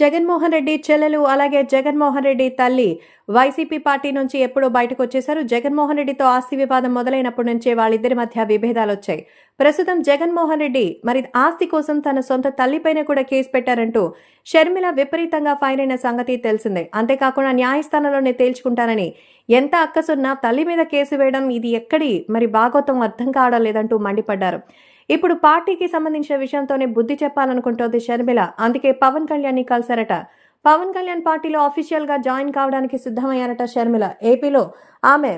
జగన్మోహన్ రెడ్డి చెల్లెలు అలాగే జగన్మోహన్ రెడ్డి తల్లి వైసీపీ పార్టీ నుంచి ఎప్పుడో బయటకు వచ్చేశారు. జగన్మోహన్ రెడ్డితో ఆస్తి వివాదం మొదలైనప్పటి నుంచే వాళ్ళిద్దరి మధ్య విభేదాలు వచ్చాయి. ప్రస్తుతం జగన్మోహన్ రెడ్డి మరి ఆస్తి కోసం తన సొంత తల్లిపైన కూడా కేసు పెట్టారంటూ షర్మిల విపరీతంగా ఫైర్ అయిన సంగతి తెలిసిందే. అంతేకాకుండా న్యాయస్థానంలోనే తేల్చుకుంటానని ఎంత అక్కసున్నా తల్లి మీద కేసు వేయడం ఇది ఎక్కడి మరి భాగోతం అర్థం కావడం లేదంటూ మండిపడ్డారు. ఇప్పుడు పార్టీకి సంబంధించిన విషయంతోనే బుద్ధి చెప్పాలనుకుంటోంది షర్మిల. అందుకే పవన్ కళ్యాణ్ని కలిశారట. పవన్ కళ్యాణ్ పార్టీలో అఫీషియల్గా జాయిన్ కావడానికి సిద్ధమయ్యారట షర్మిల. ఏపీలో ఆమె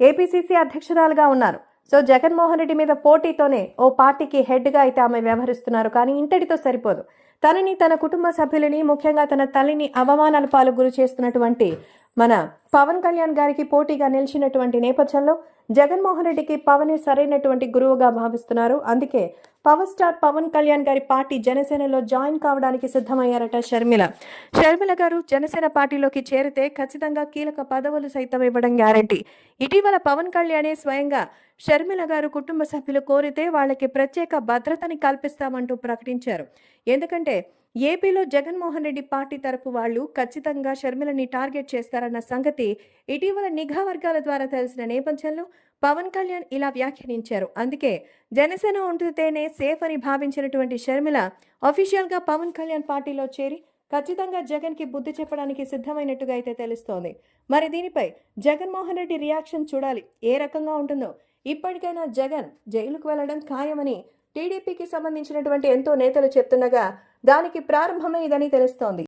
ఏపీసీసీ అధ్యక్షురాలుగా ఉన్నారు. సో జగన్మోహన్ రెడ్డి మీద పోటీతోనే ఓ పార్టీకి హెడ్గా అయితే ఆమె వ్యవహరిస్తున్నారు. కానీ ఇంతటితో సరిపోదు. తనని తన కుటుంబ సభ్యులని ముఖ్యంగా తన తల్లిని అవమానాల పాలు గురి చేస్తున్నటువంటి మన పవన్ కళ్యాణ్ గారికి పోటీగా నిలిచినటువంటి నేపథ్యంలో జగన్మోహన్ రెడ్డికి పవనే సరైనటువంటి గురువుగా భావిస్తున్నారు. అందుకే పవర్ స్టార్ పవన్ కళ్యాణ్ గారి పార్టీ జనసేనలో జాయిన్ కావడానికి సిద్ధమయ్యారట షర్మిల. షర్మిల గారు జనసేన పార్టీలోకి చేరితే ఖచ్చితంగా కీలక పదవులు సైతం ఇవ్వడం గ్యారంటీ. ఇటీవల పవన్ కళ్యాణే స్వయంగా షర్మిల గారు కుటుంబ సభ్యులు కోరితే వాళ్ళకి ప్రత్యేక భద్రతని కల్పిస్తామంటూ ప్రకటించారు. ఎందుకంటే ఏపీలో జగన్మోహన్ రెడ్డి పార్టీ తరపు వాళ్ళు ఖచ్చితంగా షర్మిలని టార్గెట్ చేస్తారన్న సంగతి ఇటీవల నిఘా వర్గాల ద్వారా తెలిసిన నేపథ్యంలో పవన్ కళ్యాణ్ ఇలా వ్యాఖ్యానించారు. అందుకే జనసేన ఉంటుతేనే సేఫ్ అని భావించినటువంటి షర్మిల అఫీషియల్గా పవన్ కళ్యాణ్ పార్టీలో చేరి ఖచ్చితంగా జగన్కి బుద్ధి చెప్పడానికి సిద్ధమైనట్టుగా అయితే తెలుస్తోంది. మరి దీనిపై జగన్మోహన్ రెడ్డి రియాక్షన్ చూడాలి. ఏ రకంగా ఉంటుందో ఇప్పటికైనా జగన్ జైలుకు వెళ్ళడం ఖాయమని టీడీపీకి సంబంధించినటువంటి ఎంతో నేతలు చెప్తుండగా దానికి ప్రారంభమే ఇదని తెలుస్తోంది.